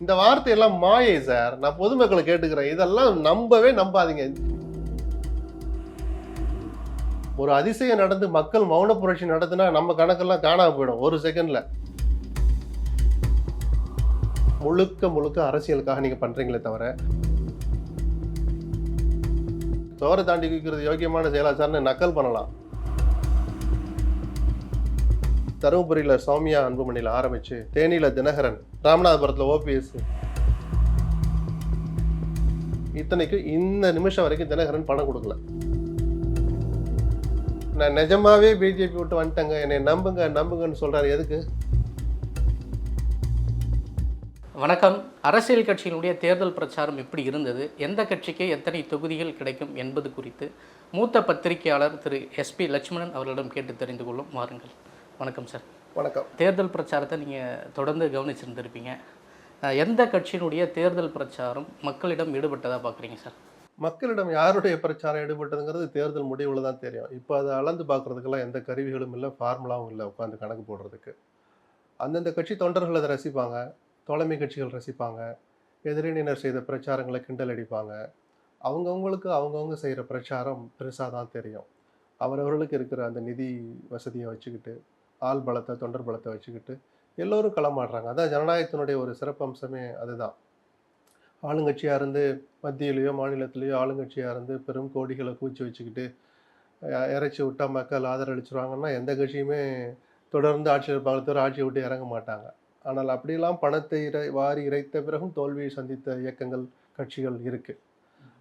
இந்த வார்த்தையெல்லாம் மாயை சார். நான் பொதுமக்களை கேட்டுக்கிறேன். இதெல்லாம் நம்பவே நம்பாதீங்க. ஒரு அதிசயம் நடந்து மக்கள் மௌன புரட்சி நடத்தினா நம்ம கணக்கெல்லாம் காணாமல் போயிடும். ஒரு செகண்ட்ல. முழுக்க முழுக்க அரசியலுக்காக நீங்க பண்றீங்களே தவிர. சோரை தாண்டி குதிக்கிறது யோக்கியமான செயலாச்சார்னு நக்கல் பண்ணலாம். தருமபுரியில் சௌமியா அன்புமணியில் ஆரம்பித்து தேனியில் தினகரன் ராமநாதபுரத்தில் ஓபிஎஸ். இத்தனைக்கும் இந்த நிமிஷம் வரைக்கும் தினகரன் பணம் கொடுக்கல. நான் நிஜமாவே பிஜேபி விட்டு வந்துட்டேங்க. என்னை நம்புங்க நம்புங்கன்னு சொல்கிறாரு எதுக்கு? வணக்கம். அரசியல் கட்சியினுடைய தேர்தல் பிரச்சாரம் எப்படி இருந்தது? எந்த கட்சிக்கு எத்தனை தொகுதிகள் கிடைக்கும் என்பது குறித்து மூத்த பத்திரிகையாளர் திரு எஸ்பி லட்சுமணன் அவர்களிடம் கேட்டு தெரிந்து கொள்ளும் வாருங்கள். வணக்கம் சார் வணக்கம். தேர்தல் பிரச்சாரத்தை நீங்கள் தொடர்ந்து கவனிச்சிருந்திருப்பீங்க. எந்த கட்சியினுடைய தேர்தல் பிரச்சாரம் மக்களிடம் ஈடுபட்டதாக பார்க்குறீங்க சார் மக்களிடம் யாருடைய பிரச்சாரம் ஈடுபட்டதுங்கிறது தேர்தல் முடிவில் தான் தெரியும். இப்போ அதை அளந்து பார்க்கறதுக்கெல்லாம் எந்த கருவிகளும் இல்லை ஃபார்முலாவும் இல்லை உட்காந்து கணக்கு போடுறதுக்கு. அந்தந்த கட்சி தொண்டர்கள் அதை ரசிப்பாங்க தோழமை கட்சிகள் ரசிப்பாங்க எதிரினர் செய்த பிரச்சாரங்களை கிண்டல் அடிப்பாங்க. அவங்கவுங்களுக்கு அவங்கவுங்க செய்கிற பிரச்சாரம் பெருசாக தான் தெரியும். அவரவர்களுக்கு இருக்கிற அந்த நிதி வசதியை வச்சுக்கிட்டு ஆள் பலத்தை தொண்டர் பலத்தை வச்சுக்கிட்டு எல்லோரும் களமாடுறாங்க. அதான் ஜனநாயகத்தினுடைய ஒரு சிறப்பம்சமே அதுதான். ஆளுங்கட்சியாக இருந்து மத்தியிலேயோ மாநிலத்திலேயோ ஆளுங்கட்சியாக இருந்து பெரும் கோடிகளை கூச்சி வச்சுக்கிட்டு இறைச்சி விட்டா மக்கள் ஆதரவளிச்சிருவாங்கன்னா எந்த கட்சியுமே தொடர்ந்து ஆட்சியில் இருப்பாங்க தவிர ஆட்சியை விட்டு இறங்க மாட்டாங்க. ஆனால் அப்படியெல்லாம் பணத்தை இறை வாரி இறைத்த பிறகும் தோல்வியை சந்தித்த இயக்கங்கள் கட்சிகள் இருக்கு.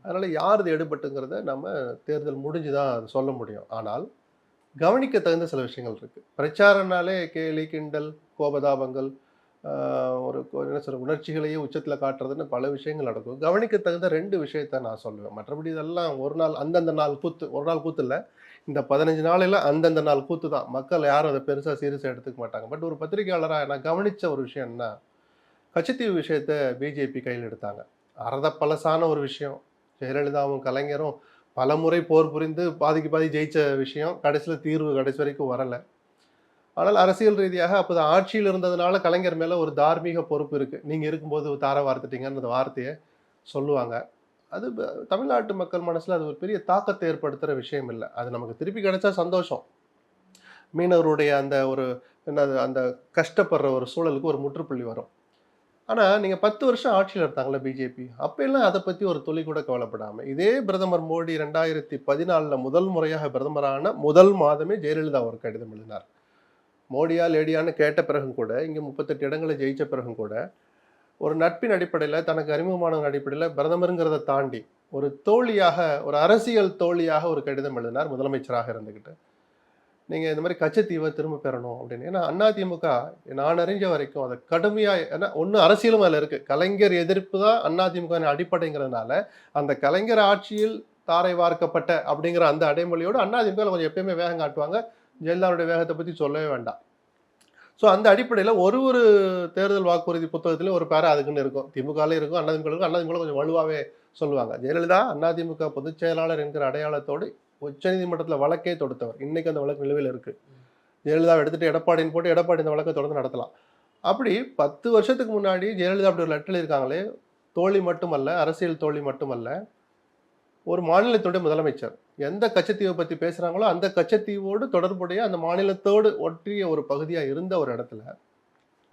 அதனால யார் இது எடுபட்டுங்கிறத நம்ம தேர்தல் முடிஞ்சு தான் சொல்ல முடியும். ஆனால் கவனிக்க தகுந்த சில விஷயங்கள் இருக்குது பிரச்சாரம்னாலே கேலி கிண்டல் கோபதாபங்கள் ஒரு என்ன சொல்ற உணர்ச்சிகளையே உச்சத்தில் காட்டுறதுன்னு பல விஷயங்கள் நடக்கும். கவனிக்க தகுந்த ரெண்டு விஷயத்த நான் சொல்லுவேன். மற்றபடி இதெல்லாம் ஒரு நாள் அந்தந்த நாள் கூத்து ஒரு நாள் கூத்து இல்லை. இந்த பதினஞ்சு நாளில் அந்தந்த நாள் கூத்து தான். மக்கள் யாரும் அதை பெருசாக சீரியஸாக எடுத்துக்க மாட்டாங்க. பட் ஒரு பத்திரிகையாளராக நான் கவனித்த ஒரு விஷயம் என்ன கச்சத்தீவு விஷயத்த பிஜேபி கையில் எடுத்தாங்க. அறத பழசான ஒரு விஷயம். ஜெயலலிதாவும் கலைஞரும் பல முறை போர் புரிந்து பாதிக்கு பாதி ஜெயிச்ச விஷயம் கடைசியில் தீர்வு கடைசி வரைக்கும் வரலை. ஆனால் அரசியல் ரீதியாக அப்போதான் ஆட்சியில் இருந்ததுனால கலைஞர் மேலே ஒரு தார்மீக பொறுப்பு இருக்குது நீங்கள் இருக்கும்போது தார வார்த்துட்டீங்கன்னு அந்த வார்த்தையை சொல்லுவாங்க. அது தமிழ்நாட்டு மக்கள் மனசில் அது ஒரு பெரிய தாக்கத்தை ஏற்படுத்துகிற விஷயம் இல்லை. அது நமக்கு திருப்பி கிடைச்சா சந்தோஷம். மீனவருடைய அந்த ஒரு என்னது அந்த கஷ்டப்படுற ஒரு சூழலுக்கு ஒரு முற்றுப்புள்ளி வரும். ஆனால் நீங்கள் பத்து வருஷம் ஆட்சியில் இருந்தாங்களே பிஜேபி. அப்பெல்லாம் அதை பற்றி ஒரு துளி கூட கவலைப்படாமல் இதே பிரதமர் மோடி ரெண்டாயிரத்தி பதினாலில் முதல் முறையாக பிரதமரான முதல் மாதமே ஜெயலலிதா ஒரு கடிதம் எழுதினார். மோடியா லேடியான்னு கேட்ட பிறகும் கூட இங்கே முப்பத்தெட்டு இடங்களை ஜெயித்த பிறகும் கூட ஒரு நட்பின் அடிப்படையில் தனக்கு அறிமுகமான அடிப்படையில் பிரதமருங்கிறத தாண்டி ஒரு தோழியாக ஒரு அரசியல் தோழியாக ஒரு கடிதம் எழுதினார் முதலமைச்சராக இருந்துக்கிட்டு நீங்கள் இந்த மாதிரி கச்சத்தீவை திரும்ப பெறணும் அப்படின்னு. ஏன்னா அதிமுக நான் அறிஞ்ச வரைக்கும் அதை கடுமையாக ஏன்னா ஒன்று அரசியலும் அதில் இருக்குது கலைஞர் எதிர்ப்பு தான் அதிமுக அடிப்படைங்கிறதுனால அந்த கலைஞர் ஆட்சியில் தாரை வார்க்கப்பட்ட அப்படிங்கிற அந்த அடைமொழியோடு அதிமுக கொஞ்சம் எப்பயுமே வேகம் காட்டுவாங்க. ஜெயலலிதாவுடைய வேகத்தை பற்றி சொல்லவே வேண்டாம். ஸோ அந்த அடிப்படையில் ஒரு ஒரு தேர்தல் வாக்குறுதி புத்தகத்திலையும் ஒரு பேரா அதுக்குன்னு இருக்கும். திமுகலையும் இருக்கும் அதிமுக இருக்கும் அதிமுக கொஞ்சம் வலுவாகவே சொல்லுவாங்க ஜெயலலிதா அதிமுக பொதுச் செயலாளர் என்கிற அடையாளத்தோடு உச்சநீதிமன்றத்தில் வழக்கே தொடுத்தவர். இன்னைக்கு அந்த வழக்கு நிலுவையில் இருக்கு. ஜெயலலிதாவை எடுத்துட்டு எடப்பாடின்னு போட்டு எடப்பாடி இந்த வழக்கை தொடர்ந்து நடத்தலாம். அப்படி பத்து வருஷத்துக்கு முன்னாடி ஜெயலலிதா அப்படி ஒரு லெட்டர் இருக்காங்களே தோழி மட்டுமல்ல அரசியல் தோழி மட்டுமல்ல ஒரு மாநிலத்துடைய முதலமைச்சர். எந்த கச்சத்தீவை பற்றி பேசுகிறாங்களோ அந்த கச்சத்தீவோடு தொடர்புடைய அந்த மாநிலத்தோடு ஒற்றிய ஒரு பகுதியாக இருந்த ஒரு இடத்துல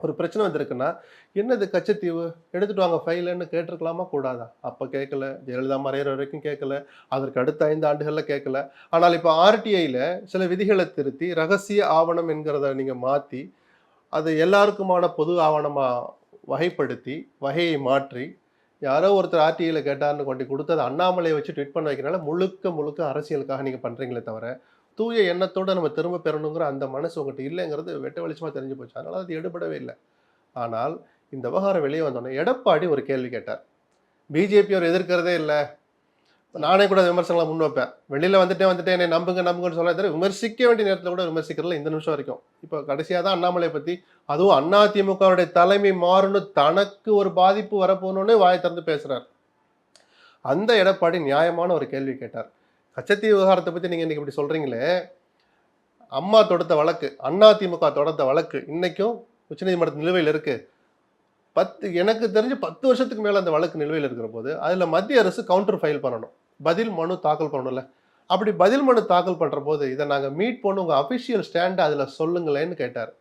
ஒரு பிரச்சனை வந்திருக்குன்னா என்னது கச்சத்தீவு? எடுத்துட்டு வாங்க ஃபைலுன்னு கேட்டிருக்கலாமா? கூடாதா? அப்போ கேட்கல. ஜெயலலிதா மறையிற வரைக்கும் கேட்கல. அதற்கு அடுத்த ஐந்து ஆண்டுகளில் கேட்கல. ஆனால் இப்போ ஆர்டிஐயில் சில விதிகளை திருத்தி ரகசிய ஆவணம் என்கிறத நீங்கள் மாற்றி அது எல்லாருக்குமான பொது ஆவணமாக வகைப்படுத்தி வகையை மாற்றி யாரோ ஒருத்தர் ஆர்டிஐயில் கேட்டார்னு கொண்டு கொடுத்து அதை அண்ணாமலையை வச்சு ட்வீட் பண்ண வைக்கிறனால முழுக்க முழுக்க அரசியலுக்காக நீங்கள் பண்ணுறீங்களே தவிர தூய எண்ணத்தோடு நம்ம திரும்ப பெறணுங்கிற அந்த மனசு உங்கள்கிட்ட இல்லைங்கிறது வெட்ட வெளிச்சமாக தெரிஞ்சு போச்சு. அதனால் அது எடுபடவே இல்லை. ஆனால் இந்த விவகாரம் வெளியே வந்தோடனே எடப்பாடி ஒரு கேள்வி கேட்டார். பிஜேபி அவர் எதிர்க்கிறதே இல்லை. நானே கூட விமர்சனங்களை முன் வைப்பேன். வெளியில் வந்துட்டே வந்துட்டேன் என்னை நம்புங்க நம்புங்கன்னு சொல்ல விமர்சிக்க வேண்டிய நேரத்தில் கூட விமர்சிக்கிறதுல இந்த நிமிஷம் வரைக்கும். இப்போ கடைசியாக தான் அண்ணாமலை பற்றி அதுவும் அதிமுகவுடைய தலைமை மாறுன்னு தனக்கு ஒரு பாதிப்பு வரப்போகணுன்னு வாயை திறந்து பேசுகிறார் அந்த எடப்பாடி நியாயமான ஒரு கேள்வி கேட்டார். கச்சத்தீ விவகாரத்தை பற்றி நீங்கள் இன்றைக்கி இப்படி சொல்கிறீங்களே அம்மா தொடுத்த வழக்கு அதிமுக தொடர்ந்த வழக்கு இன்னைக்கும் உச்சநீதிமன்றத்து நிலுவையில் இருக்குது பத்து எனக்கு தெரிஞ்சு பத்து வருஷத்துக்கு மேலே அந்த வழக்கு நிலுவையில் இருக்கிற போது அதில் மத்திய அரசு கவுண்டர் ஃபைல் பண்ணணும். பதில் மனு தாக்கல் பண்ணணும்ல. அப்படி பதில் மனு தாக்கல் பண்ணுற போது இதை நாங்கள் மீட் பண்ணு உங்கள் அஃபிஷியல் ஸ்டாண்டை அதில் சொல்லுங்களேன்னு கேட்டார்.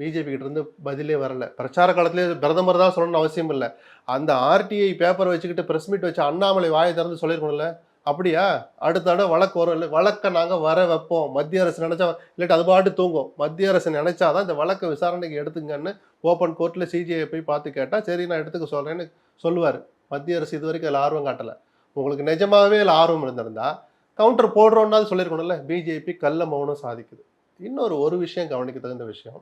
பிஜேபி இருந்து பதிலே வரல. பிரச்சார காலத்திலே பிரதமர் தான் சொல்லணும்னு அவசியம் இல்லை. அந்த ஆர்டிஐ பேப்பர் வச்சுக்கிட்டு பிரஸ் மீட் வச்சு அண்ணாமலை வாயை திறந்து சொல்லியிருக்கணும்ல. அப்படியா? அடுத்த தடவை வழக்கு வரும். இல்லை வழக்கை நாங்கள் வர வைப்போம். மத்திய அரசு நினச்சா இல்லாட்டி அது பாட்டு தூங்கும். மத்திய அரசு நினச்சாதான் இந்த வழக்கை விசாரணைக்கு எடுத்துங்கன்னு ஓப்பன் கோர்ட்டில் சிஜிஐ போய் பார்த்து கேட்டால் சரி நான் எடுத்துக்க சொல்கிறேன்னு சொல்லுவார். மத்திய அரசு இது வரைக்கும் அதில் ஆர்வம் காட்டலை. உங்களுக்கு நிஜமாகவே அதில் ஆர்வம் இருந்திருந்தா கவுண்டர் போடுறோன்னாவது சொல்லியிருக்கணும்ல பிஜேபி கள்ள மௌனம் சாதிக்குது. இன்னொரு ஒரு விஷயம் கவனிக்க தகுந்த விஷயம்.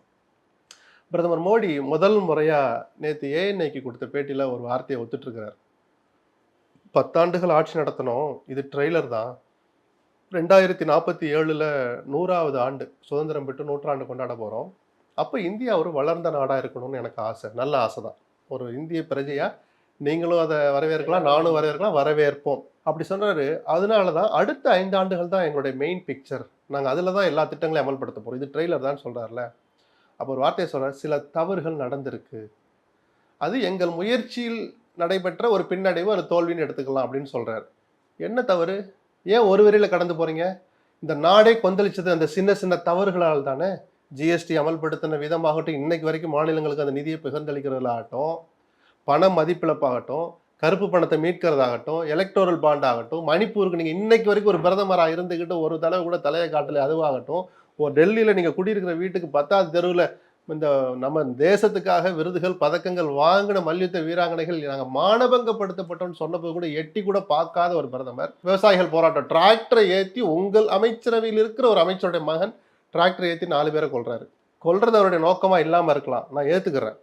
பிரதமர் மோடி முதல் முறையாக நேற்று ஏஎன்ஐக்கு கொடுத்த பேட்டியில் ஒரு வார்த்தையை ஒத்துட்ருக்கிறார் பத்தாண்டுகள் ஆட்சி நடத்தணும். இது ட்ரெய்லர் தான். ரெண்டாயிரத்தி நாற்பத்தி ஏழில் நூறாவது ஆண்டு சுதந்திரம் பெற்று நூற்றாண்டு கொண்டாட போகிறோம் அப்போ இந்தியா ஒரு வளர்ந்த நாடாக இருக்கணும்னு எனக்கு ஆசை. நல்ல ஆசை தான். ஒரு இந்திய பிரஜையாக நீங்களும் அதை வரவேற்கலாம் நானும் வரவேற்கலாம் வரவேற்போம். அப்படி சொன்னார் அதனால தான் அடுத்த ஐந்து ஆண்டுகள் தான் எங்களுடைய மெயின் பிக்சர் நாங்கள் அதில் தான் எல்லா திட்டங்களையும் அமல்படுத்த போகிறோம் இது ட்ரெய்லர் தான் சொல்கிறார்ல அப்போ ஒரு வார்த்தையை சொல்கிறார் சில தவறுகள் நடந்திருக்கு. அது எங்கள் முயற்சியில் நடைபெற்ற ஒரு பின்னடைவு ஒரு தோல்வின்னு எடுத்துக்கலாம் அப்படின்னு சொல்கிறார் என்ன தவறு? ஏன் ஒரு வரியில் கடந்து போகிறீங்க இந்த நாடே கொந்தளிச்சது அந்த சின்ன சின்ன தவறுகளால் தானே ஜிஎஸ்டி அமல்படுத்தின விதமாகட்டும் இன்னைக்கு வரைக்கும் மாநிலங்களுக்கு அந்த நிதியை பகிர்ந்தளிக்கிறதாகட்டும் பண மதிப்பிழப்பாகட்டும் கருப்பு பணத்தை மீட்கிறதாகட்டும் எலக்டோரல் பாண்ட் ஆகட்டும் மணிப்பூருக்கு நீங்கள் இன்னைக்கு வரைக்கும் ஒரு பிரதமராக இருந்துக்கிட்டு ஒரு தடவை கூட தலையை காட்டலை அதுவாகட்டும் ஒரு டெல்லியில் நீங்கள் குடியிருக்கிற வீட்டுக்கு பத்தாவது தெருவில் இந்த நம்ம தேசத்துக்காக விருதுகள் பதக்கங்கள் வாங்கின மல்யுத்த வீராங்கனைகள் நாங்கள் மானபங்கப்படுத்தப்பட்டோம்னு சொன்னபோது கூட எட்டி கூட பார்க்காத ஒரு பிரதமர். விவசாயிகள் போராட்டம். டிராக்டரை ஏற்றி உங்கள் அமைச்சரவையில் இருக்கிற ஒரு அமைச்சருடைய மகன் டிராக்டரை ஏற்றி நாலு பேரை கொள்றாரு கொல்றது அவருடைய நோக்கமாக இல்லாமல் இருக்கலாம். நான் ஏற்றுக்கிறேன்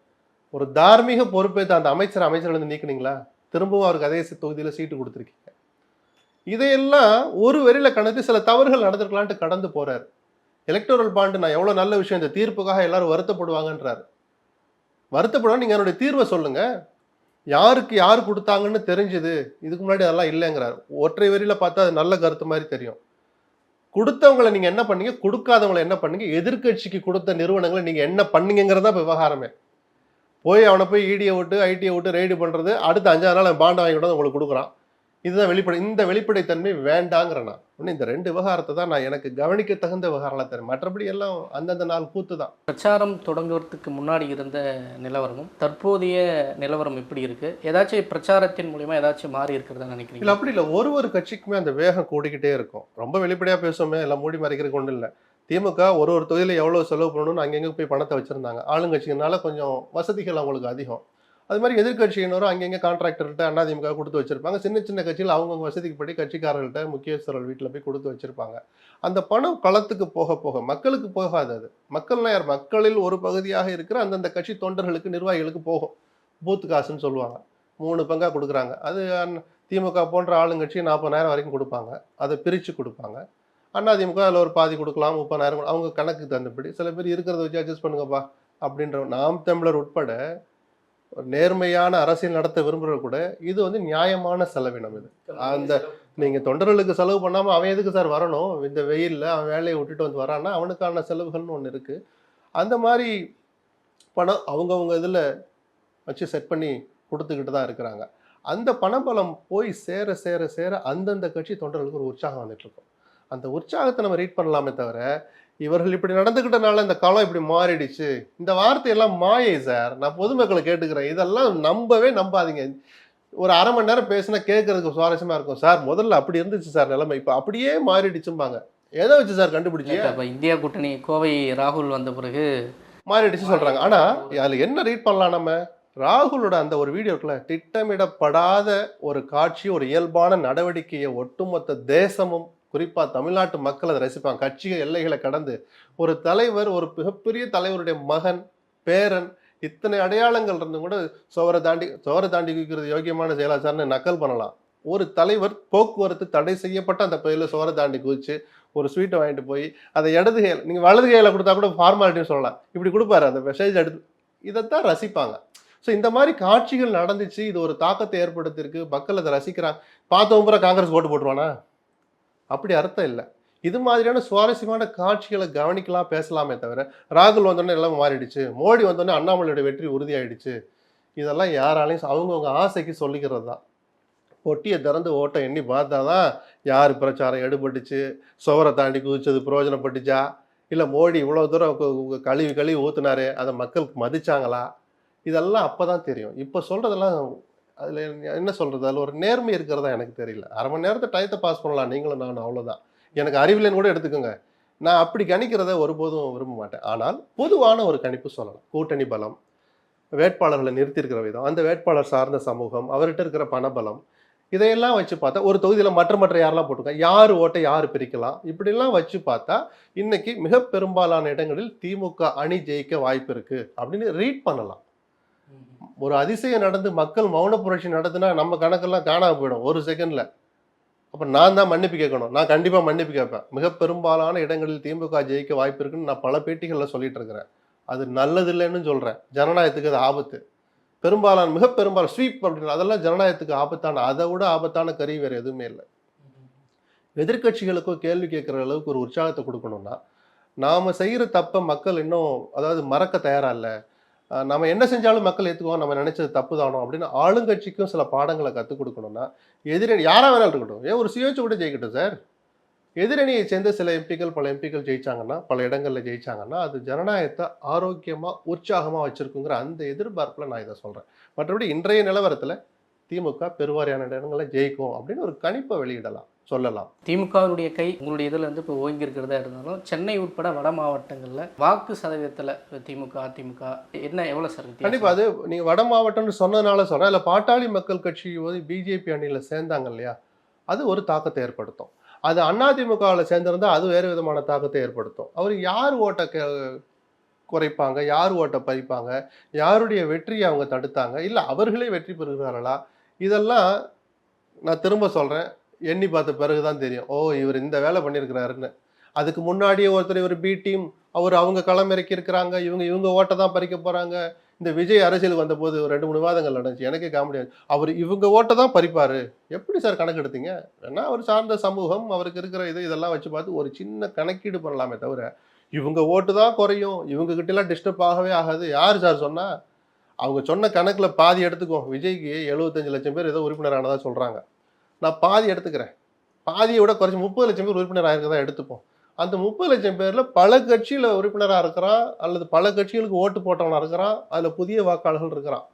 ஒரு தார்மீக பொறுப்பேற்ற அந்த அமைச்சர் அமைச்சர்லேருந்து நீக்கினீங்களா? திரும்பவும் அவருக்கு அதே தொகுதியில் சீட்டு கொடுத்துருக்கீங்க. இதையெல்லாம் ஒரு வரியில் கணக்கு சில தவறுகள் நடந்திருக்கலான்ட்டு கடந்து போகிறார் எலக்டோரல் பாண்டு நான் எவ்வளோ நல்ல விஷயம் இந்த தீர்ப்புக்காக எல்லாரும் வருத்தப்படுவாங்கன்றார். வருத்தப்படுவாங்க நீங்கள் என்னுடைய தீர்வை சொல்லுங்கள் யாருக்கு யார் கொடுத்தாங்கன்னு தெரிஞ்சது இதுக்கு முன்னாடி அதெல்லாம் இல்லைங்கிறார். ஒற்றை வரியில் பார்த்தா அது நல்ல கருத்து மாதிரி தெரியும். கொடுத்தவங்களை நீங்கள் என்ன பண்ணீங்க? கொடுக்காதவங்களை என்ன பண்ணீங்க? எதிர்க்கட்சிக்கு கொடுத்த நிறுவனங்களை நீங்கள் என்ன பண்ணீங்கிறதா இப்போ விவகாரமே. போய் அவனை போய் இடியை விட்டு ஐடியை விட்டு ரெய்டு பண்ணுறது அடுத்த அஞ்சாறு நாள் பாண்டை வாங்கி விட்டு உங்களுக்கு கொடுக்குறான். இதுதான் வெளிப்படை இந்த வெளிப்படைத்தன்மை வேண்டாங்கிறேன்? நான் ஒண்ணு இந்த ரெண்டு விவகாரத்தை தான் நான் எனக்கு கவனிக்க தகுந்த விவகாரம்லாம் தெரியும் மற்றபடி எல்லாம் அந்தந்த நாள் கூத்து தான். பிரச்சாரம் தொடங்குவதற்கு முன்னாடி இருந்த நிலவரமும் தற்போதைய நிலவரம் எப்படி இருக்கு? ஏதாச்சும் பிரச்சாரத்தின் மூலியமா ஏதாச்சும் மாறி இருக்கிறதா நினைக்கிறீங்க? இல்ல அப்படி இல்லை. ஒரு ஒரு கட்சிக்குமே அந்த வேகம் கூடிக்கிட்டே இருக்கும். ரொம்ப வெளிப்படையா பேசுவோமே எல்லாம் மூடி மறைக்கிறதுக்கு ஒன்றும் இல்லை. திமுக ஒரு ஒரு தொகுதியில் எவ்வளோ செலவு பண்ணணும்னு அங்கங்கே போய் பணத்தை வச்சுருந்தாங்க. ஆளுங்கட்சிங்கனால கொஞ்சம் வசதிகள் அவங்களுக்கு அதிகம். அது மாதிரி எதிர்கட்சியினரும் அங்கங்கே கான்ட்ராக்டர்கிட்ட அதிமுக கொடுத்து வச்சிருப்பாங்க. சின்ன சின்ன கட்சியில் அவங்கவுங்க வசதிக்கு படி கட்சிக்காரர்கள்ட்ட முக்கியஸ்தர்கள் வீட்டில் போய் கொடுத்து வச்சிருப்பாங்க. அந்த பணம் களத்துக்கு போக போக மக்களுக்கு போகாது அது. மக்கள்னா யார்? மக்களில் ஒரு பகுதியாக இருக்கிற அந்தந்த கட்சி தொண்டர்களுக்கு நிர்வாகிகளுக்கு போகும். பூத்து காசுன்னு சொல்லுவாங்க. மூணு பங்காக கொடுக்குறாங்க. அது திமுக போன்ற ஆளுங்கட்சி நாற்பதாயிரம் வரைக்கும் கொடுப்பாங்க. அதை பிரித்து கொடுப்பாங்க. அதிமுக அதில் ஒரு பாதி கொடுக்கலாம் முப்பதாயிரம் அவங்க கணக்கு தந்தபடி சில பேர் இருக்கிறத வச்சு அட்ஜஸ்ட் பண்ணுங்கப்பா. அப்படின்ற நாம் தமிழர் உட்பட ஒரு நேர்மையான அரசியல் நடத்த விரும்புகிற கூட இது வந்து நியாயமான செலவினம் இது. அந்த நீங்கள் தொண்டர்களுக்கு செலவு பண்ணாமல் அவன் எதுக்கு சார் வரணும்? இந்த வெயிலில் அவன் வேலையை விட்டுட்டு வந்து வரான்னா அவனுக்கான செலவுகள்னு ஒன்று இருக்குது அந்த மாதிரி பணம் அவங்கவுங்க இதில் வச்சு செட் பண்ணி கொடுத்துக்கிட்டு தான் இருக்கிறாங்க. அந்த பணபலம் போய் சேர சேர சேர அந்தந்த கட்சி தொண்டர்களுக்கு ஒரு உற்சாகம் வந்துட்டு இருக்கும். அந்த உற்சாகத்தை நம்ம ரீட் பண்ணலாமே தவிர இவர்கள் இப்படி நடந்துக்கிட்டனால இந்த காலம் இப்படி மாறிடுச்சு. இந்த வார்த்தையெல்லாம் மாயை சார். நான் பொதுமக்களை கேட்டுக்கிறேன். இதெல்லாம் நம்பவே நம்பாதீங்க. ஒரு அரை மணி நேரம் பேசினா கேட்கறதுக்கு சுவாரஸ்யமா இருக்கும். சார் முதல்ல அப்படி இருந்துச்சு சார் நிலைமை. இப்போ அப்படியே மாறிடுச்சும்பாங்க. எதை வச்சு சார் கண்டுபிடிச்சி இப்போ இந்தியா கூட்டணி கோவை ராகுல் வந்த பிறகு மாறிடுச்சு சொல்றாங்க. ஆனா அதுல என்ன ரீட் பண்ணலாம் நம்ம? ராகுலோட அந்த ஒரு வீடியோக்குள்ள திட்டமிடப்படாத ஒரு காட்சி ஒரு இயல்பான நடவடிக்கையை ஒட்டுமொத்த தேசமும் குறிப்பாக தமிழ்நாட்டு மக்கள் அதை ரசிப்பாங்க. கட்சிகள் எல்லைகளை கடந்து ஒரு தலைவர் ஒரு மிகப்பெரிய தலைவருடைய மகன் பேரன் இத்தனை அடையாளங்கள் இருந்தும் கூட சோரை தாண்டி சோரை தாண்டி குதிக்கிறது யோகியமான செயலாச்சாரன்னு நக்கல் பண்ணலாம். ஒரு தலைவர் போக்குவரத்து தடை செய்யப்பட்ட அந்த பகுதியில் சோரை தாண்டி குதிச்சு ஒரு ஸ்வீட்டை வாங்கிட்டு போய் அதை இடது கையில் நீங்கள் வலது கையில் கொடுத்தா கூட ஃபார்மாலிட்டின்னு சொல்லலாம். இப்படி கொடுப்பாரு அந்த மெசேஜ் எடுத்து இதைத்தான் ரசிப்பாங்க. ஸோ இந்த மாதிரி காட்சிகள் நடந்துச்சு. இது ஒரு தாக்கத்தை ஏற்படுத்தியிருக்கு. மக்கள் அதை ரசிக்கிறாங்க. பார்த்தவங்க பூரா காங்கிரஸ் ஓட்டு போட்டுருவானா? அப்படி அர்த்தம் இல்லை. இது மாதிரியான சுவாரஸ்யமான காட்சிகளை கவனிக்கலாம் பேசலாமே தவிர ராகுல் வந்தோடனே எல்லாம் மாறிடுச்சு மோடி வந்தோடனே அண்ணாமலையோட வெற்றி உறுதியாயிடுச்சு. இதெல்லாம் யாராலையும் அவங்கவுங்க ஆசைக்கு சொல்லிக்கிறது தான். பொட்டியை திறந்து ஓட்டை எண்ணி பார்த்தா தான் யார் பிரச்சாரம் எடுபட்டுச்சு சுவரை தாண்டி குதிச்சது பிரயோஜனப்பட்டுச்சா? இல்லை மோடி இவ்வளோ தூரம் கழுவி கழுவி ஊற்றுனாரு அதை மக்களுக்கு மதிச்சாங்களா? இதெல்லாம் அப்போ தான் தெரியும். இப்போ சொல்கிறதெல்லாம் அதில் என்ன சொல்கிறது அதில் ஒரு நேர்மை இருக்கிறதா எனக்கு தெரியல. அரை மணி நேரத்தை டயத்தை பாஸ் பண்ணலாம். நீங்களும் நானும் அவ்வளோதான் எனக்கு அறிவில்லைன்னு கூட எடுத்துக்கோங்க. நான் அப்படி கணிக்கிறத ஒருபோதும் விரும்ப மாட்டேன். ஆனால் பொதுவான ஒரு கணிப்பு சொல்லலாம். கூட்டணி பலம் வேட்பாளர்களை நிறுத்தியிருக்கிற விதம் அந்த வேட்பாளர் சார்ந்த சமூகம் அவர்கிட்ட இருக்கிற பணபலம் இதையெல்லாம் வச்சு பார்த்தா ஒரு தொகுதியில் மற்ற மற்ற யாரெல்லாம் போட்டிருக்காங்க யார் ஓட்டை யார் பிரிக்கலாம்? இப்படிலாம் வச்சு பார்த்தா இன்னைக்கு மிக பெரும்பாலான இடங்களில் திமுக அணி ஜெயிக்க வாய்ப்பு இருக்குது அப்படின்னு ரீட் பண்ணலாம். ஒரு அதிசயம் நடந்து மக்கள் மௌன புரட்சி நடத்தினா நம்ம கணக்கெல்லாம் காணாமல் போயிடும் ஒரு செகண்டில் அப்போ நான் தான் மன்னிப்பு கேட்கணும். நான் கண்டிப்பாக மன்னிப்பு கேட்பேன். மிக பெரும்பாலான இடங்களில் திமுக ஜெயிக்க வாய்ப்பு இருக்குன்னு நான் பல பேட்டிகளில் சொல்லிட்டு இருக்கிறேன். அது நல்லது இல்லைன்னு சொல்கிறேன் ஜனநாயகத்துக்கு அது ஆபத்து. பெரும்பாலான மிக பெரும்பாலும் ஸ்வீப் அப்படின்னு அதெல்லாம் ஜனநாயகத்துக்கு ஆபத்தான அதை விட ஆபத்தான கருவி வேறு எதுவுமே இல்லை. எதிர்கட்சிகளுக்கும் கேள்வி கேட்குற அளவுக்கு ஒரு உற்சாகத்தை கொடுக்கணும்னா நாம் செய்கிற தப்பை மக்கள் இன்னும் அதாவது மறக்க தயாராக இல்லை. நம்ம என்ன செஞ்சாலும் மக்கள் ஏற்றுக்குவோம் நம்ம நினைச்சது தப்பு தானோ அப்படின்னு ஆளுங்கட்சிக்கும் சில பாடங்களை கற்றுக் கொடுக்கணும்னா எதிரணி யாராக வேணாலும் இருக்கட்டும். ஏன் ஒரு சுயேட்சை கூட ஜெயிக்கட்டும் சார். எதிரணியை சேர்ந்த சில எம்பிக்கள் பல எம்பிக்கள் ஜெயிச்சாங்கன்னா பல இடங்களில் ஜெயிச்சாங்கன்னா அது ஜனநாயகத்தை ஆரோக்கியமாக உற்சாகமாக வச்சுருக்குங்கிற அந்த எதிர்பார்ப்பில் நான் இதை சொல்கிறேன் மற்றபடி இன்றைய நிலவரத்தில் திமுக பெருவாரியான இடங்களில் ஜெயிக்கும் அப்படின்னு ஒரு கணிப்பை வெளியிடலாம். சொல்லலாம். திமுகவினுடைய கை உங்களுடைய இதில் வந்து இப்போ ஓங்கி இருக்கிறதா இருந்தாலும் சென்னை உட்பட வட மாவட்டங்களில் வாக்கு சதவீதத்தில் திமுக அதிமுக என்ன எவ்வளோ சார் வித்தியாசம்? கண்டிப்பா அது நீங்க வட மாவட்டம்னு சொன்னதுனால சொல்றேன். இல்ல பாட்டாளி மக்கள் கட்சி வந்து பிஜேபி அணியில சேர்ந்தாங்க இல்லையா? அது ஒரு தாக்கத்தை ஏற்படுத்தும். அது அதிமுகவில் சேர்ந்திருந்தா அது வேறு விதமான தாக்கத்தை ஏற்படுத்தும். அவர் யார் ஓட்டை கே- குறைப்பாங்க? யார் ஓட்டை பறிப்பாங்க? யாருடைய வெற்றியை அவங்க தடுத்தாங்க? இல்ல அவர்களே வெற்றி பெறுகிறார்களா? இதெல்லாம் நான் திரும்ப சொல்றேன். எண்ணி பார்த்த பிறகுதான் தெரியும். ஓ இவர் இந்த வேலை பண்ணியிருக்கிறாருன்னு. அதுக்கு முன்னாடியே ஒருத்தர் இவர் பி டீம் அவர் அவங்க களமிறக்கி இருக்கிறாங்க இவங்க இவங்க ஓட்டை தான் பறிக்க போகிறாங்க இந்த விஜய் அரசியலுக்கு வந்தபோது ஒரு ரெண்டு மூணு விவாதங்கள் நடந்துச்சு. எனக்கே காமெடி அவர் இவங்க ஓட்டை தான் பறிப்பாரு. எப்படி சார் கணக்கெடுத்தீங்க ஏன்னா அவர் சார்ந்த சமூகம் அவருக்கு இருக்கிற இது இதெல்லாம் வச்சு பார்த்து ஒரு சின்ன கணக்கீடு பண்ணலாமே தவிர இவங்க ஓட்டு தான் குறையும். இவங்க கிட்டலாம் டிஸ்டர்ப் ஆகவே ஆகாது. யார் சார் சொன்னால் அவங்க சொன்ன கணக்கில் பாதி எடுத்துக்கோ விஜய்க்கு எழுபத்தஞ்சு லட்சம் பேர் ஏதோ உறுப்பினரானதாக சொல்கிறாங்க நான் பாதி எடுத்துக்கிறேன். பாதியை விட குறைச்சி முப்பது லட்சம் பேர் உறுப்பினர் தான் எடுத்துப்போம். அந்த முப்பது லட்சம் பேரில் பல கட்சியில் உறுப்பினராக இருக்கிறான் அல்லது பல கட்சிகளுக்கு ஓட்டு போட்டவனாக இருக்கிறான் அதில் புதிய வாக்காளர்கள் இருக்கிறான்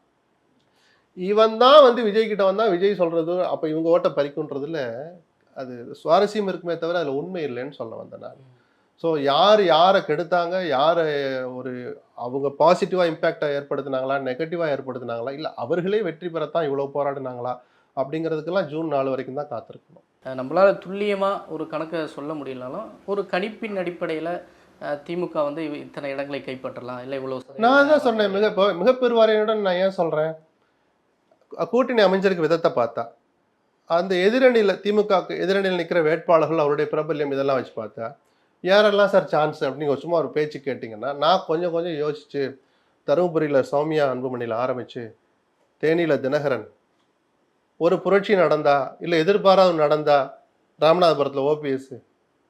இவன் தான் வந்து விஜய் கிட்ட விஜய் சொல்கிறது அப்போ இவங்க ஓட்டை பறிக்குன்றதுல அது சுவாரஸ்யம் இருக்குமே தவிர அதில் உண்மை இல்லைன்னு சொல்ல வந்தேன் நான். ஸோ யார் யாரை கெடுத்தாங்க யாரை ஒரு அவங்க பாசிட்டிவாக இம்பேக்டாக ஏற்படுத்தினாங்களா நெகட்டிவாக ஏற்படுத்தினாங்களா இல்லை அவர்களே வெற்றி பெறத்தான் இவ்வளோ போராடினாங்களா அப்படிங்கிறதுக்கெல்லாம் ஜூன் நாலு வரைக்கும் தான் காத்திருக்கணும். நம்மளால துல்லியமாக ஒரு கணக்கை சொல்ல முடியலனாலும் ஒரு கணிப்பின் அடிப்படையில் திமுக வந்து இத்தனை இடங்களை கைப்பற்றலாம். இல்லை இவ்வளோ நான் தான் சொன்னேன் மிக இப்போ மிக பெருவாரியுடன் நான் ஏன் சொல்கிறேன் கூட்டணி அமைஞ்சிருக்க விதத்தை பார்த்தா அந்த எதிரணியில் திமுகவுக்கு எதிரணியில் நிற்கிற வேட்பாளர்கள் அவருடைய பிரபல்யம் இதெல்லாம் வச்சு பார்த்தா யாரெல்லாம் சார் சான்ஸ் அப்படின்னு ஒரு சும்மா ஒரு பேச்சு கேட்டிங்கன்னா நான் கொஞ்சம் கொஞ்சம் யோசிச்சு தருமபுரியில் சௌமியா அன்புமணியில் ஆரம்பிச்சு தேனியில் தினகரன் ஒரு புரட்சி நடந்தா இல்லை எதிர்பாராத நடந்தா ராமநாதபுரத்தில் ஓபிஎஸ்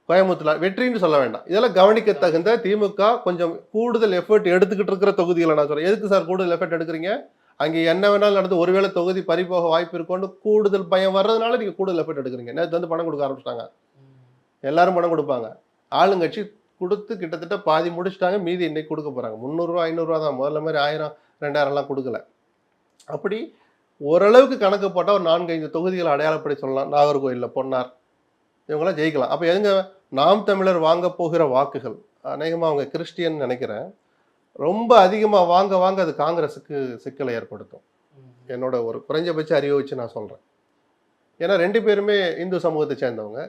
கோயம்புத்தூர்ல வெற்றின்னு சொல்ல வேண்டாம். இதெல்லாம் கவனிக்க தகுந்த திமுக கொஞ்சம் கூடுதல் எஃபர்ட் எடுத்துக்கிட்டு இருக்கிற தொகுதிகளை நான் சொல்கிறேன் எதுக்கு சார் கூடுதல் எஃபர்ட் எடுக்கிறீங்க? அங்கே என்ன வேணாலும் நடந்து ஒருவேளை தொகுதி பறிபோக வாய்ப்பு இருக்கும்னு கூடுதல் பயம் வர்றதுனால நீங்கள் கூடுதல் எஃபர்ட் எடுக்கிறீங்க. நேற்று வந்து பணம் கொடுக்க ஆரம்பிச்சிட்டாங்க. எல்லாரும் பணம் கொடுப்பாங்க. ஆளுங்கட்சி கொடுத்து கிட்டத்தட்ட பாதி முடிச்சிட்டாங்க. மீதி இன்னைக்கு கொடுக்க போகிறாங்க முந்நூறுரூவா ஐநூறுரூவா தான். முதல்ல மாதிரி ஆயிரம் ரெண்டாயிரம்லாம் கொடுக்கல. அப்படி ஓரளவுக்கு கணக்கு போட்டால் ஒரு நான்கு ஐந்து தொகுதிகளை அடையாளப்படி சொல்லலாம். நாகர்கோயிலில் பொன்னார். இவங்களாம் ஜெயிக்கலாம். அப்போ எதுங்க? நாம் தமிழர் வாங்க போகிற வாக்குகள். அநேகமாக அவங்க கிறிஸ்டியன் நினைக்கிறேன். ரொம்ப அதிகமாக வாங்க வாங்க அது காங்கிரஸுக்கு சிக்கலை ஏற்படுத்தும். என்னோட ஒரு குறைஞ்சபட்ச அறிவை வச்சு நான் சொல்கிறேன் ஏன்னா ரெண்டு பேருமே இந்து சமூகத்தை சேர்ந்தவங்க.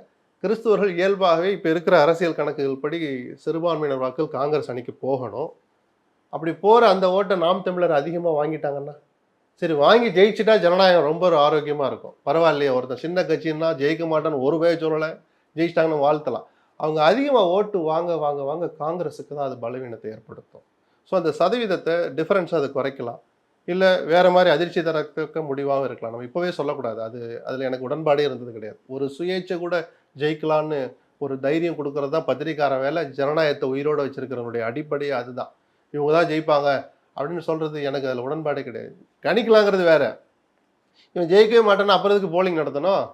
கிறிஸ்துவர்கள் இயல்பாகவே இப்போ இருக்கிற அரசியல் கணக்குகள் படி சிறுபான்மையினர் வாக்குகள் காங்கிரஸ் அணிக்கு போகணும். அப்படி போகிற அந்த ஓட்டை நாம் தமிழர் அதிகமாக வாங்கிட்டாங்கன்னா? சரி வாங்கி ஜெயிச்சுட்டா ஜனநாயகம் ரொம்ப ஒரு ஆரோக்கியமாக இருக்கும். பரவாயில்லையே ஒருத்தன் சின்ன கட்சின்னா ஜெயிக்க மாட்டேன்னு ஒரு பேர் சொல்லலை ஜெயிச்சிட்டாங்கன்னு வாழ்த்தலாம். அவங்க அதிகமாக ஓட்டு வாங்க வாங்க வாங்க காங்கிரஸுக்கு தான் அது பலவீனத்தை ஏற்படுத்தும். ஸோ அந்த சதவீதத்தை டிஃபரன்ஸ் அதை குறைக்கலாம். இல்லை வேறு மாதிரி அதிர்ச்சி தரத்துக்க முடிவாகவும் இருக்கலாம். நம்ம இப்போவே சொல்லக்கூடாது. அது அதில் எனக்கு உடன்பாடே இருந்தது கிடையாது. ஒரு சுயேட்சை கூட ஜெயிக்கலான்னு ஒரு தைரியம் கொடுக்கறது தான் பத்திரிக்கார வேலை. ஜனநாயகத்தை உயிரோடு வச்சிருக்கிறவனுடைய அடிப்படையே அதுதான். இவங்க தான் ஜெயிப்பாங்க. அப்படின்னு சொல்கிறது எனக்கு அதில் உடன்பாடே கிடையாது. கணிக்கலாங்கிறது வேற. இவன் ஜெயிக்கவே மாட்டான்னு அப்புறத்துக்கு போலிங் நடத்தணும்?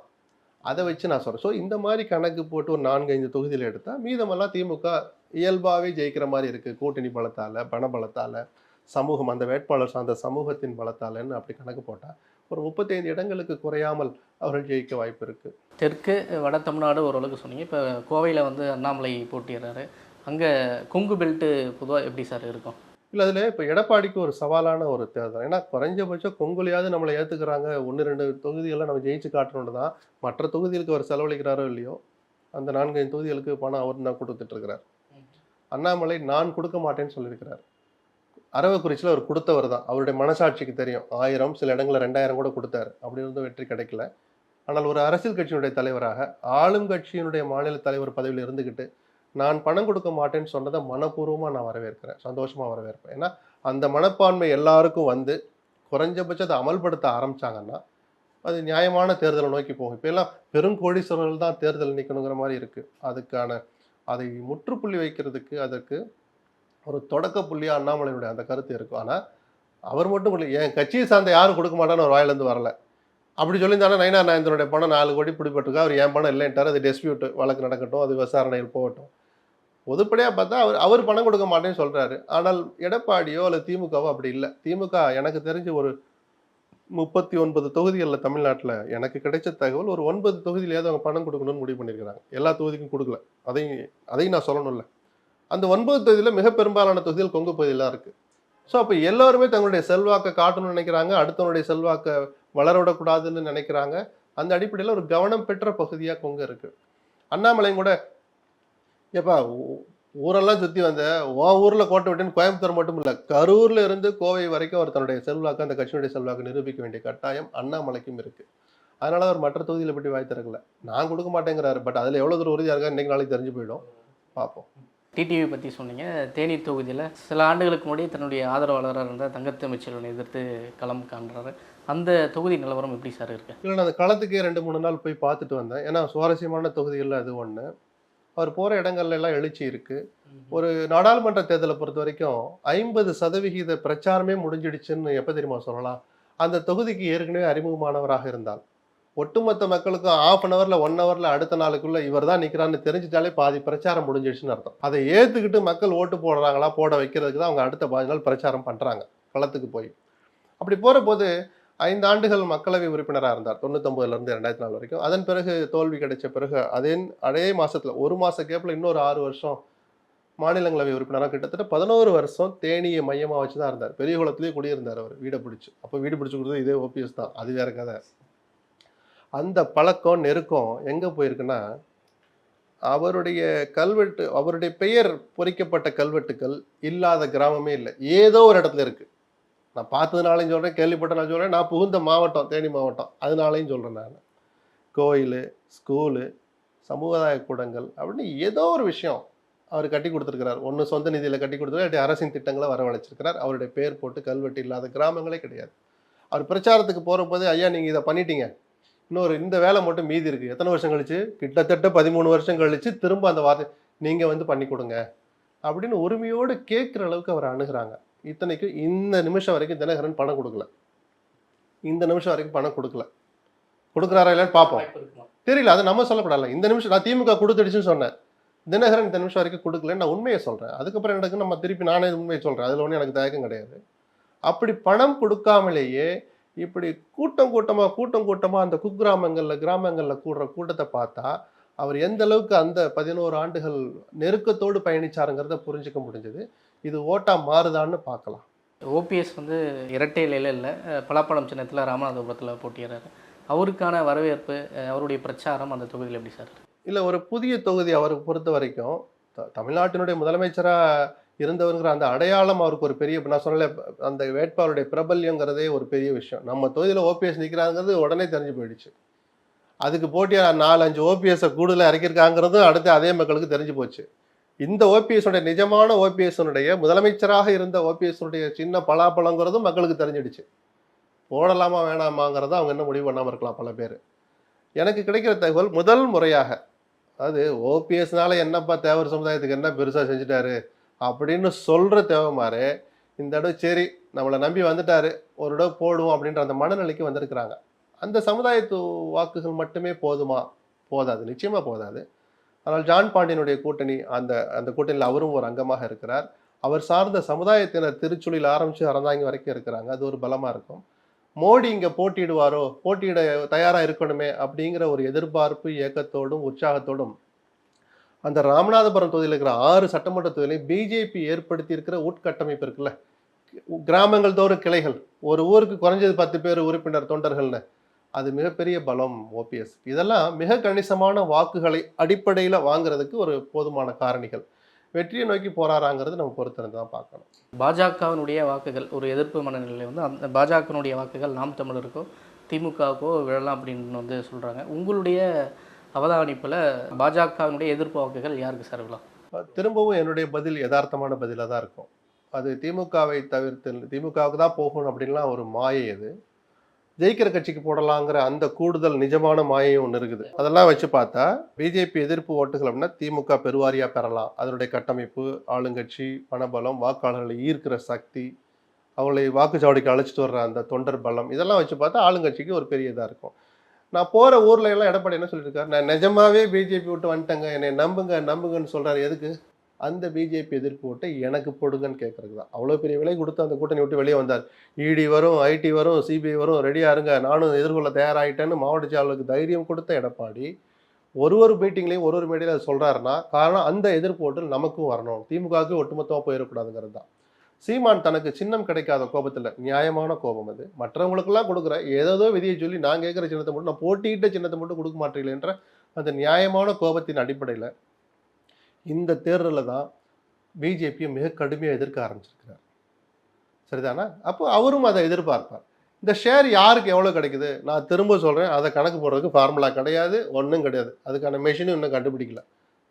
அதை வச்சு நான் சொல்கிறேன் ஸோ இந்த மாதிரி கணக்கு போட்டு ஒரு நான்கு ஐந்து தொகுதியில் எடுத்தால் மீதமெல்லாம் திமுக இயல்பாகவே ஜெயிக்கிற மாதிரி இருக்குது கூட்டணி பலத்தால் பண பலத்தால் சமூகம் அந்த வேட்பாளர் சார்ந்த சமூகத்தின் பலத்தாலன்னு அப்படி கணக்கு போட்டால் ஒரு முப்பத்தைந்து இடங்களுக்கு குறையாமல் அவர்கள் ஜெயிக்க வாய்ப்பு இருக்குது தெற்கு வட தமிழ்நாடு ஓரளவுக்கு சொன்னீங்க. இப்போ கோவையில் வந்து அண்ணாமலை போட்டிடுறாரு அங்கே கொங்கு பெல்ட்டு பொதுவாக எப்படி சார் இருக்கும்? இல்லை அதில் இப்போ எடப்பாடிக்கு ஒரு சவாலான ஒரு தேர்தல். ஏன்னா குறைஞ்சபட்சம் கொங்குலையாவது நம்மளை ஏற்றுக்கிறாங்க ஒன்று ரெண்டு தொகுதிகளில் நம்ம ஜெயிச்சு காட்டணும்னு தான் மற்ற தொகுதிகளுக்கு அவர் செலவழிக்கிறாரோ இல்லையோ அந்த நான்கு தொகுதிகளுக்கு பணம் அவர் தான் கொடுத்துட்ருக்கிறார் அண்ணாமலை நான் கொடுக்க மாட்டேன்னு சொல்லியிருக்கிறார். அரவக்குறிச்சியில் அவர் கொடுத்தவர் தான். அவருடைய மனசாட்சிக்கு தெரியும். ஆயிரம் சில இடங்களில் ரெண்டாயிரம் கூட கொடுத்தாரு. அப்படி இருந்தும் வெற்றி கிடைக்கல. ஆனால் ஒரு அரசியல் கட்சியினுடைய தலைவராக ஆளும் கட்சியினுடைய மாநில தலைவர் பதவியில் இருந்துக்கிட்டு நான் பணம் கொடுக்க மாட்டேன்னு சொன்னதை மனப்பூர்வமாக நான் வரவேற்கிறேன். சந்தோஷமாக வரவேற்பேன். ஏன்னா அந்த மனப்பான்மை எல்லாருக்கும் வந்து குறைஞ்சபட்சத்தை அமல்படுத்த ஆரம்பித்தாங்கன்னா அது நியாயமான தேர்தலை நோக்கி போகும். இப்போ எல்லாம் பெருங்கோடீஸ்வரர்கள் தான் தேர்தல் நிற்கணுங்கிற மாதிரி இருக்குது அதுக்கான அதை முற்றுப்புள்ளி வைக்கிறதுக்கு அதற்கு ஒரு தொடக்க புள்ளியாக அண்ணாமலையினுடைய அந்த கருத்து இருக்கும். ஆனால் அவர் மட்டும் இல்லை என் கட்சியை சார்ந்த யாரும் கொடுக்க மாட்டான்னு ஒரு வாயிலேருந்து வரல. அப்படி சொல்லியிருந்தாலும் நைனா நாயந்தனுடைய பணம் நாலு கோடி பிடிபட்டிருக்கா. அவர் என் பணம் இல்லைன்ட்டார். அது டிஸ்பியூட் வழக்கு நடக்கட்டும் அது விசாரணையில் போகட்டும். பொதுப்படையாக பார்த்தா அவர் அவர் பணம் கொடுக்க மாட்டேன்னு சொல்கிறாரு ஆனால் எடப்பாடியோ அல்லது திமுகவோ அப்படி இல்லை. திமுக எனக்கு தெரிஞ்சு ஒரு முப்பத்தி ஒன்பது தொகுதிகளில் தமிழ்நாட்டில் எனக்கு கிடைச்ச தகவல் ஒரு ஒன்பது தொகுதியிலேயாவது அவங்க பணம் கொடுக்கணும்னு முடிவு பண்ணியிருக்கிறாங்க எல்லா தொகுதிக்கும் கொடுக்கல. அதையும் அதையும் நான் சொல்லணும்ல. அந்த ஒன்பது தொகுதியில் மிக பெரும்பாலான தொகுதிகள் கொங்கு பகுதியில் இருக்குது ஸோ அப்போ எல்லோருமே தங்களுடைய செல்வாக்கை காட்டணும்னு நினைக்கிறாங்க. அடுத்தவனுடைய செல்வாக்கை வளர விடக்கூடாதுன்னு நினைக்கிறாங்க. அந்த அடிப்படையில் ஒரு கவனம் பெற்ற பகுதியாக கொங்கு இருக்குது அண்ணாமலையும் கூட ஏப்பா ஊரெல்லாம் சுற்றி வந்த உன் ஊரில் கோட்டை விட்டுன்னு கோயம்புத்தூர் மட்டும் இல்லை கரூரில் இருந்து கோவை வரைக்கும் அவர் தன்னுடைய செல்வாக்கு அந்த கட்சியினுடைய செல்வாக்கு நிரூபிக்க வேண்டிய கட்டாயம் அண்ணாமலைக்கும் இருக்குது அதனால அவர் மற்ற தொகுதியில் பற்றி வாய் திறக்கல. நான் கொடுக்க மாட்டேங்கிறாரு பட் அதில் எவ்வளோ தூரம் உறுதியாக இருக்கா இன்னைக்கு நாளைக்கு தெரிஞ்சு போயிடும். பார்ப்போம் டிடிவி பற்றி சொன்னீங்க தேனி தொகுதியில் சில ஆண்டுகளுக்கு முன்னாடி தன்னுடைய ஆதரவாளராக இருந்த தங்கத்தமிச்செல்வனை எதிர்த்து களம் காண்றாரு. அந்த தொகுதி நிலவரம் எப்படி சார் இருக்கு? இல்லை நான் அந்த களத்துக்கே ரெண்டு மூணு நாள் போய் பார்த்துட்டு வந்தேன். ஏன்னா சுவாரஸ்யமான தொகுதிகளில் அது ஒன்று அவர் போகிற இடங்கள்ல எல்லாம் எழுச்சி இருக்குது ஒரு நாடாளுமன்ற தேர்தலை பொறுத்த வரைக்கும் ஐம்பது சதவிகித பிரச்சாரமே முடிஞ்சிடுச்சுன்னு எப்போ தெரியுமா சொல்லலாம்? அந்த தொகுதிக்கு ஏற்கனவே அறிமுகமானவராக இருந்தால் ஒட்டுமொத்த மக்களுக்கும் ஆஃப் அன் ஹவரில் ஒன் ஹவரில் அடுத்த நாளுக்குள்ள இவர் தான் நிற்கிறான்னு தெரிஞ்சிட்டாலே பாதி பிரச்சாரம் முடிஞ்சிடுச்சுன்னு அர்த்தம். அதை ஏற்றுக்கிட்டு மக்கள் ஓட்டு போடுறாங்களா போட வைக்கிறதுக்கு தான் அவங்க அடுத்த பாதி நாள் பிரச்சாரம் பண்ணுறாங்க களத்துக்கு போய். அப்படி போகிற போது ஐந்து ஆண்டுகள் மக்களவை உறுப்பினராக இருந்தார். தொண்ணூத்தொம்பதுலேருந்து ரெண்டாயிரத்தி நாலு வரைக்கும். அதன் பிறகு தோல்வி கிடைச்ச பிறகு அதே அதே மாசத்துல ஒரு மாச கேப்பில் இன்னொரு ஆறு வருஷம் மாநிலங்களவை உறுப்பினராக கிட்டத்தட்ட பதினோரு வருஷம் தேனியை மையமாக வச்சு தான் இருந்தார். பெரிய குளத்துலேயே குடியிருந்தார் அவர் வீடை பிடிச்சி. அப்போ வீடு பிடிச்சி கொடுத்தது இதே ஓபிஎஸ் தான். அது வேற கதை. அந்த பழக்கம் நெருக்கம் எங்கே போயிருக்குன்னா அவருடைய கல்வெட்டு அவருடைய பெயர் பொறிக்கப்பட்ட கல்வெட்டுக்கள் இல்லாத கிராமமே இல்லை. ஏதோ ஒரு இடத்துல இருக்குது நான் பார்த்ததுனாலையும் சொல்கிறேன் கேள்விப்பட்ட நான் சொல்கிறேன் நான் புகுந்த மாவட்டம் தேனி மாவட்டம் அதனாலையும் சொல்கிறேன் நான். கோயில் ஸ்கூலு சமுதாய கூடங்கள் அப்படின்னு ஏதோ ஒரு விஷயம் அவர் கட்டி கொடுத்துருக்கிறார். ஒன்று சொந்த நிதியில் கட்டி கொடுத்துருக்காரு அரசின் திட்டங்களை வரவழைச்சிருக்கிறார். அவருடைய பேர் போட்டு கல்வெட்டு இல்லாத கிராமங்களே கிடையாது. அவர் பிரச்சாரத்துக்கு போகிற போது ஐயா நீங்கள் இதை பண்ணிட்டீங்க. இன்னொரு இந்த வேலை மட்டும் மீதி இருக்குது எத்தனை வருஷம் கழிச்சு? கிட்டத்தட்ட பதிமூணு வருஷம் கழிச்சு திரும்ப அந்த வார்த்தை நீங்கள் வந்து பண்ணி கொடுங்க. அப்படின்னு உரிமையோடு கேட்குற அளவுக்கு அவர் அணுகிறாங்க. இத்தனைக்கும் இந்த நிமிஷம் வரைக்கும் தினகரன் பணம் கொடுக்கல. இந்த நிமிஷம் வரைக்கும் பணம் கொடுக்கல. கொடுக்குறாரா இல்லைன்னு பார்ப்போம். தெரியல அதை நம்ம சொல்லப்படல இந்த நிமிஷம் நான் திமுக கொடுத்துடுச்சுன்னு சொன்னேன். தினகரன் இந்த நிமிஷம் வரைக்கும் கொடுக்கலன்னு நான் உண்மையை சொல்கிறேன் அதுக்கப்புறம் எனக்கு நம்ம திருப்பி நானே உண்மையை சொல்கிறேன் அதில் ஒன்றும் எனக்கு தயக்கம் கிடையாது. அப்படி பணம் கொடுக்காமலேயே இப்படி கூட்டம் கூட்டமாக கூட்டம் கூட்டமாக அந்த குக்கிராமங்களில் கிராமங்களில் கூடுற கூட்டத்தை பார்த்தா அவர் எந்த அளவுக்கு அந்த பதினோரு ஆண்டுகள் நெருக்கத்தோடு பயணிச்சாருங்கிறத புரிஞ்சுக்க முடிஞ்சது. இது ஓட்டா மாறுதான்னு பார்க்கலாம். ஓபிஎஸ் வந்து இரட்டை இலையில் இல்லை பலாப்பழம் சின்னத்தில் ராமநாதபுரத்தில் போட்டியிடுறாரு. அவருக்கான வரவேற்பு அவருடைய பிரச்சாரம் அந்த தொகுதியில் எப்படி சார்? இல்லை ஒரு புதிய தொகுதி அவருக்கு பொறுத்த வரைக்கும் தமிழ்நாட்டினுடைய முதலமைச்சராக இருந்தவருங்கிற அந்த அடையாளம் அவருக்கு ஒரு பெரிய நான் சொன்னல அந்த வேட்பாளருடைய பிரபல்யங்கிறதே ஒரு பெரிய விஷயம். நம்ம தொகுதியில் ஓபிஎஸ் நிற்கிறாங்கிறது உடனே தெரிஞ்சு போயிடுச்சு. அதுக்கு போட்டியாக நாலு அஞ்சு ஓபிஎஸ்ஸை கூடுதலாக இறக்கியிருக்காங்கிறதும் அடுத்து அதே மக்களுக்கு தெரிஞ்சு போச்சு. இந்த ஓபிஎஸ்னுடைய நிஜமான ஓபிஎஸ்னுடைய முதலமைச்சராக இருந்த ஓபிஎஸ்னுடைய சின்ன பலாப்பழங்கிறதும் மக்களுக்கு தெரிஞ்சிடுச்சு. போடலாமா வேணாமாங்கிறத அவங்க என்ன முடிவு பண்ணாமல் இருக்கலாம் பல பேர். எனக்கு கிடைக்கிற தகவல் முதல் முறையாக அது ஓபிஎஸ்னால என்னப்பா தேவர் சமுதாயத்துக்கு என்ன பெருசாக செஞ்சுட்டாரு அப்படின்னு சொல்கிற தேவமாரு இந்த தடவை சரி நம்மளை நம்பி வந்துட்டாரு ஒரு தடவை போடுவோம் அப்படின்ற அந்த மனநிலைக்கு வந்திருக்கிறாங்க. அந்த சமுதாயத்து வாக்குகள் மட்டுமே போதுமா? போதாது நிச்சயமாக போதாது. ஆனால் ஜான் பாண்டியனுடைய கூட்டணி அந்த அந்த கூட்டணியில் அவரும் ஒரு அங்கமாக இருக்கிறார். அவர் சார்ந்த சமுதாயத்தினர் திருச்சுழியில் ஆரம்பித்து அறந்தாங்க வரைக்கும் இருக்கிறாங்க. அது ஒரு பலமாக இருக்கும். மோடி இங்கே போட்டியிடுவாரோ? போட்டியிட தயாராக இருக்கணுமே அப்படிங்கிற ஒரு எதிர்பார்ப்பு இயக்கத்தோடும் உற்சாகத்தோடும் அந்த ராமநாதபுரம் தொகுதியில் இருக்கிற ஆறு சட்டமன்ற தொகுதியிலையும் பிஜேபி ஏற்படுத்தி இருக்கிற உட்கட்டமைப்பு இருக்குல்ல. கிராமங்கள் தோறும் கிளைகள். ஒரு ஊருக்கு குறைஞ்சது பத்து பேர் உறுப்பினர் தொண்டர்கள்னு. அது மிகப்பெரிய பலம் ஓபிஎஸ். இதெல்லாம் மிக கணிசமான வாக்குகளை அடிப்படையில் வாங்குறதுக்கு ஒரு போதுமான காரணிகள். வெற்றியை நோக்கி போறாராங்கிறது நம்ம பொறுத்திருந்து தான் பார்க்கணும். பாஜகவினுடைய வாக்குகள் ஒரு எதிர்ப்பு மனநிலை வந்து அந்த பாஜகவினுடைய வாக்குகள் நாம் தமிழருக்கோ திமுகவுக்கோ விழலாம் அப்படின்னு வந்து சொல்கிறாங்க உங்களுடைய அவதானிப்பில் பாஜகவினுடைய எதிர்ப்பு வாக்குகள் யாருக்கு சார் விழலாம் திரும்பவும் என்னுடைய பதில் யதார்த்தமான பதிலாக தான் இருக்கும். அது திமுகவை தவிர்த்து திமுகவுக்கு தான் போகணும் அப்படின்லாம் ஒரு மாயை அது. ஜெயிக்கிற கட்சிக்கு போடலாங்கிற அந்த கூடுதல் நிஜமான மாயையும் ஒன்று இருக்குது. அதெல்லாம் வச்சு பார்த்தா பிஜேபி எதிர்ப்பு ஓட்டுகள் அப்படின்னா திமுக பெருவாரியாக பெறலாம். அதனுடைய கட்டமைப்பு ஆளுங்கட்சி பணபலம் வாக்காளர்களை ஈர்க்கிற சக்தி அவங்களை வாக்குச்சாவடிக்கு அழைச்சிட்டு வர்ற அந்த தொண்டர் பலம் இதெல்லாம் வச்சு பார்த்தா ஆளுங்கட்சிக்கு ஒரு பெரிய இதாக இருக்கும். நான் போகிற ஊரில் எல்லாம் எடப்பாடி என்ன சொல்லியிருக்காரு நான் நிஜமாவே பிஜேபி விட்டு வந்துட்டேங்க. என்னை நம்புங்க நம்புங்கன்னு சொல்கிறார் எதுக்கு? அந்த பிஜேபி எதிர்ப்பு ஓட்டை எனக்கு போடுங்கன்னு கேட்கறதுக்கு தான். அவ்வளோ பெரிய விலை கொடுத்து அந்த கூட்டணி விட்டு வெளியே வந்தார். இடி வரும் ஐடி வரும் சிபிஐ வரும் ரெடியாக இருங்க நானும் எதிர்கொள்ள தயாராகிட்டேன்னு மாவட்ட செயலாளருக்கு தைரியம் கொடுத்த எடப்பாடி ஒரு ஒரு மீட்டிங்லையும் ஒரு ஒரு மீடியில் அதை சொல்கிறாருன்னா காரணம் அந்த எதிர்ப்பு ஓட்டில் நமக்கும் வரணும். திமுகவுக்கு ஒட்டுமொத்தமாக போயிடக்கூடாதுங்கிறது தான். சீமான் தனக்கு சின்னம் கிடைக்காத கோபத்தில் நியாயமான கோபம் அது. மற்றவங்களுக்கெல்லாம் கொடுக்குற ஏதோ விதியை சொல்லி நான் கேட்குற சின்னத்தை மட்டும் நான் போட்டியிட்ட சின்னத்தை மட்டும் கொடுக்க மாட்டீங்களேன்ற அந்த நியாயமான கோபத்தின் அடிப்படையில் இந்த தேர்தலில் தான் பிஜேபியை மிக கடுமையாக எதிர்க்க ஆரம்பிச்சிருக்கிறார். சரிதானா? அப்போ அவரும் அதை எதிர்பார்ப்பார். இந்த ஷேர் யாருக்கு எவ்வளோ கிடைக்குது? நான் திரும்ப சொல்கிறேன் அதை கணக்கு போடுறதுக்கு ஃபார்முலா கிடையாது ஒன்றும் கிடையாது. அதுக்கான மெஷினும் இன்னும் கண்டுபிடிக்கல.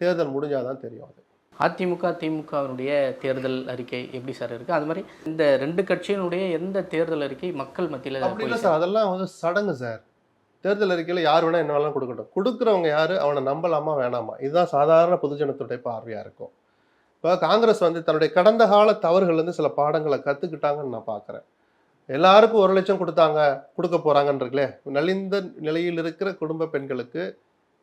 தேர்தல் முடிஞ்சாதான் தெரியும் அது. அதிமுக திமுகவினுடைய தேர்தல் அறிக்கை எப்படி சார் இருக்குது அது மாதிரி இந்த ரெண்டு கட்சியினுடைய எந்த தேர்தல் அறிக்கை மக்கள் மத்தியில் அப்படி போய் இல்லை சார் அதெல்லாம் வந்து சடங்கு சார் தேர்தல் அறிக்கையில் யார் வேணா என்ன வேணாலும் கொடுக்கட்டும். கொடுக்குறவங்க யாரு? அவனை நம்பலாமா வேணாமா? இதுதான் சாதாரண பொதுஜனத்துடைய பார்வையாக இருக்கும். இப்போ காங்கிரஸ் வந்து தன்னுடைய கடந்த கால தவறுகள்லேருந்து சில பாடங்களை கற்றுக்கிட்டாங்கன்னு நான் பார்க்குறேன் எல்லாருக்கும் ஒரு லட்சம் கொடுத்தாங்க கொடுக்க போகிறாங்கன்றீங்களே நலிந்த நிலையில் இருக்கிற குடும்ப பெண்களுக்கு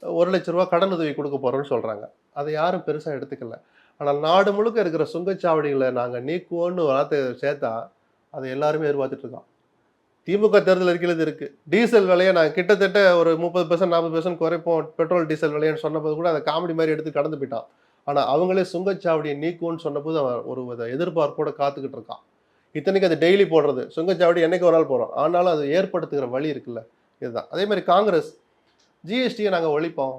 ஒரு லட்ச ரூபா கடன் உதவி கொடுக்க போகிறோன்னு சொல்கிறாங்க அதை யாரும் பெருசாக எடுத்துக்கல. ஆனால் நாடு முழுக்க இருக்கிற சுங்கச்சாவடிகளை நாங்கள் நீக்குவோன்னு வார்த்தை சேர்த்தா அதை எல்லாருமே எதிர்பார்த்துட்டு இருக்கோம் திமுக தேர்தல் அறிக்கையில் இருக்கு. டீசல் விலையை நான் கிட்டத்தட்ட ஒரு முப்பது பெர்சன்ட் நாற்பது பெர்சன்ட் குறைப்போம். பெட்ரோல் டீசல் விலையன்னு சொன்னபோது கூட அதை காமெடி மாதிரி எடுத்து கடந்து போயிட்டான். ஆனால் அவங்களே சுங்கச்சாவடியை நீக்கும்னு சொன்னபோது அவன் ஒரு வித எதிர்பார்ப்போட காத்துக்கிட்டு இருக்கான். இத்தனைக்கு அது டெய்லி போடுறது. சுங்கச்சாவடி என்னைக்கு ஒரு நாள் போகிறோம் ஆனாலும் அது ஏற்படுத்துகிற வழி இருக்குல்ல. இதுதான். அதே மாதிரி காங்கிரஸ் ஜிஎஸ்டியை நாங்கள் ஒழிப்போம்.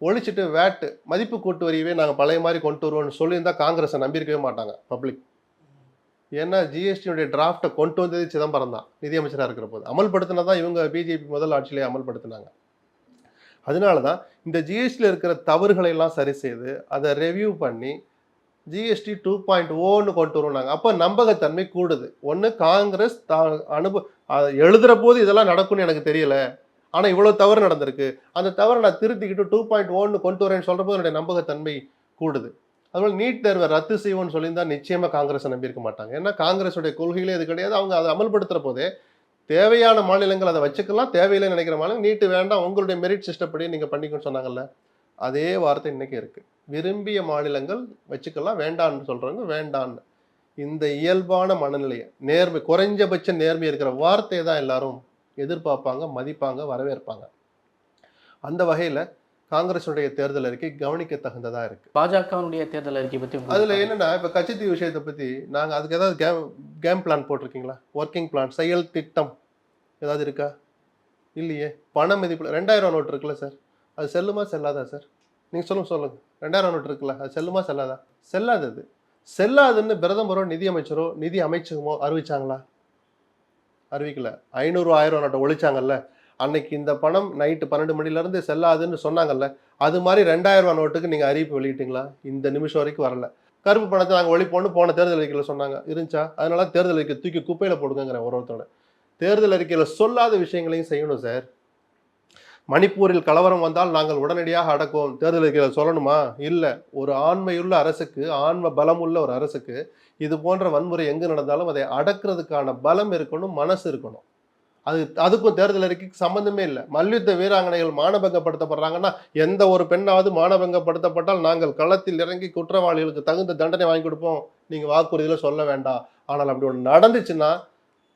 ஒழிச்சிட்டு வேட்டு மதிப்பு கூட்டு வரியவே நாங்கள் பழைய மாதிரி கொண்டு வருவோம்னு சொல்லியிருந்தால் காங்கிரஸை நம்பியிருக்கவே மாட்டாங்க பப்ளிக் ஏன்னா ஜிஎஸ்டியுடைய டிராஃப்டை கொண்டு வந்தது சிதம்பரம் தான் நிதியமைச்சராக இருக்கிற போது அமல்படுத்தினதான் இவங்க பிஜேபி முதல் ஆட்சியிலே அமல்படுத்தினாங்க. அதனால தான் இந்த ஜிஎஸ்டியில் இருக்கிற தவறுகளை எல்லாம் சரி செய்து அதை ரெவ்யூ பண்ணி ஜிஎஸ்டி டூ பாயிண்ட் ஓன்னு கொண்டு வருவாங்க அப்போ நம்பகத்தன்மை கூடுது. ஒன்று காங்கிரஸ் தா அனுபவ எழுதுகிற போது இதெல்லாம் நடக்கும்னு எனக்கு தெரியல. ஆனால் இவ்வளோ தவறு நடந்திருக்கு. அந்த தவறை நான் திருத்திக்கிட்டு டூ பாயிண்ட் ஓன்னு கொண்டு வரேன்னு சொல்கிற போது என்னுடைய நம்பகத்தன்மை கூடுது. அதுபோல் நீட் தேர்வை ரத்து செய்வோம்னு சொல்லியிருந்தா நிச்சயமாக காங்கிரஸை நம்பியிருக்க மாட்டாங்க. ஏன்னா காங்கிரஸுடைய கொள்கையிலே இது கிடையாது. அவங்க அதை அமல்படுத்துகிற போதே தேவையான மாநிலங்கள் அதை வச்சுக்கலாம் தேவையில்லை நினைக்கிற மாநிலம் நீட்டு வேண்டாம் உங்களுடைய மெரிட் சிஸ்டப்படி நீங்கள் பண்ணிக்கணும்னு சொன்னாங்கல்ல. அதே வார்த்தை இன்னைக்கு இருக்கு. விரும்பிய மாநிலங்கள் வச்சுக்கலாம் வேண்டான்னு சொல்றவங்க வேண்டான்னு இந்த இயல்பான மனநிலையை நேர்மை குறைஞ்சபட்ச நேர்மை இருக்கிற வார்த்தையை தான் எல்லாரும் எதிர்பார்ப்பாங்க மதிப்பாங்க வரவேற்பாங்க. அந்த வகையில் காங்கிரஸுடைய தேர்தல் அறிக்கை கவனிக்க தகுந்ததா இருக்கு. பாஜகவினுடைய தேர்தல் அறிக்கை பற்றி அதுல என்னன்னா இப்ப கட்சித்தீவு விஷயத்தை பத்தி நாங்க அதுக்கு ஏதாவது கேம் கேம் பிளான் போட்டிருக்கீங்களா? ஒர்க்கிங் பிளான் செயல் திட்டம் ஏதாவது இருக்கா? இல்லையே. பண மதிப்புல ரெண்டாயிரம் நோட்டு இருக்குல்ல சார்? அது செல்லுமா செல்லாதா சார்? நீங்க சொல்லுங்க சொல்லுங்க. ரெண்டாயிரம் நோட்டு இருக்குல்ல அது செல்லுமா செல்லாதா? செல்லாதது. செல்லாதுன்னு பிரதமரோ நிதி அமைச்சரோ நிதி அமைச்சகமோ அறிவிச்சாங்களா? அறிவிக்கல. ஐநூறு ஆயிரம் நோட்டை ஒழிச்சாங்கல்ல? அன்னைக்கு இந்த பணம் நைட்டு பன்னெண்டு மணில இருந்து செல்லாதுன்னு சொன்னாங்கல்ல அது மாதிரி ரெண்டாயிரம் ரூபா நோட்டுக்கு நீங்கள் அறிவிப்பு வெளியிட்டீங்களா? இந்த நிமிஷம் வரைக்கும் வரல. கருப்பு பணத்தை நாங்கள் ஒழிப்போம்னு போன தேர்தல் அறிக்கையில் சொன்னாங்க. இருந்துச்சா? அதனால தேர்தல் அறிக்கை தூக்கி குப்பையில் போடுங்கிற ஒரு ஒருத்தோட தேர்தல் அறிக்கையில் சொல்லாத விஷயங்களையும் செய்யணும் சார். மணிப்பூரில் கலவரம் வந்தால் நாங்கள் உடனடியாக அடக்குவோம். தேர்தல் அறிக்கையில் சொல்லணுமா? இல்லை. ஒரு ஆண்மையுள்ள அரசுக்கு ஆன்ம பலம் உள்ள ஒரு அரசுக்கு இது போன்ற வன்முறை எங்கு நடந்தாலும் அதை அடக்குறதுக்கான பலம் இருக்கணும் மனசு இருக்கணும். அது அதுக்கும் தேர்தல் அறிக்கைக்கு சம்பந்தமே இல்லை. மல்யுத்த வீராங்கனைகள் மானபங்கப்படுத்தப்படுறாங்கன்னா எந்த ஒரு பெண்ணாவது மானபங்கப்படுத்தப்பட்டால் நாங்கள் களத்தில் இறங்கி குற்றவாளிகளுக்கு தகுந்த தண்டனை வாங்கி கொடுப்போம். நீங்கள் வாக்குறுதியில் சொல்ல வேண்டாம். ஆனால் அப்படி ஒன்று நடந்துச்சுன்னா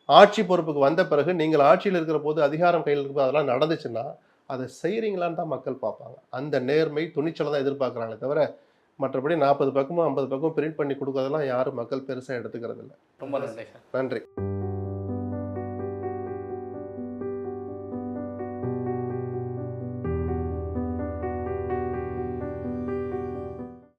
ஆட்சி பொறுப்புக்கு வந்த பிறகு நீங்கள் ஆட்சியில் இருக்கிற போது அதிகாரம் கையில் இருக்கிற அதெல்லாம் நடந்துச்சுன்னா அதை செய்கிறீங்களான்னு தான் மக்கள் பார்ப்பாங்க. அந்த நேர்மை துணிச்சலை தான் எதிர்பார்க்குறாங்களே தவிர மற்றபடி நாற்பது பக்கமும் ஐம்பது பக்கமும் பிரிண்ட் பண்ணி கொடுக்கறதெல்லாம் யாரும் மக்கள் பெருசாக எடுத்துக்கிறது இல்லை ரொம்ப நன்றி சார். நன்றி.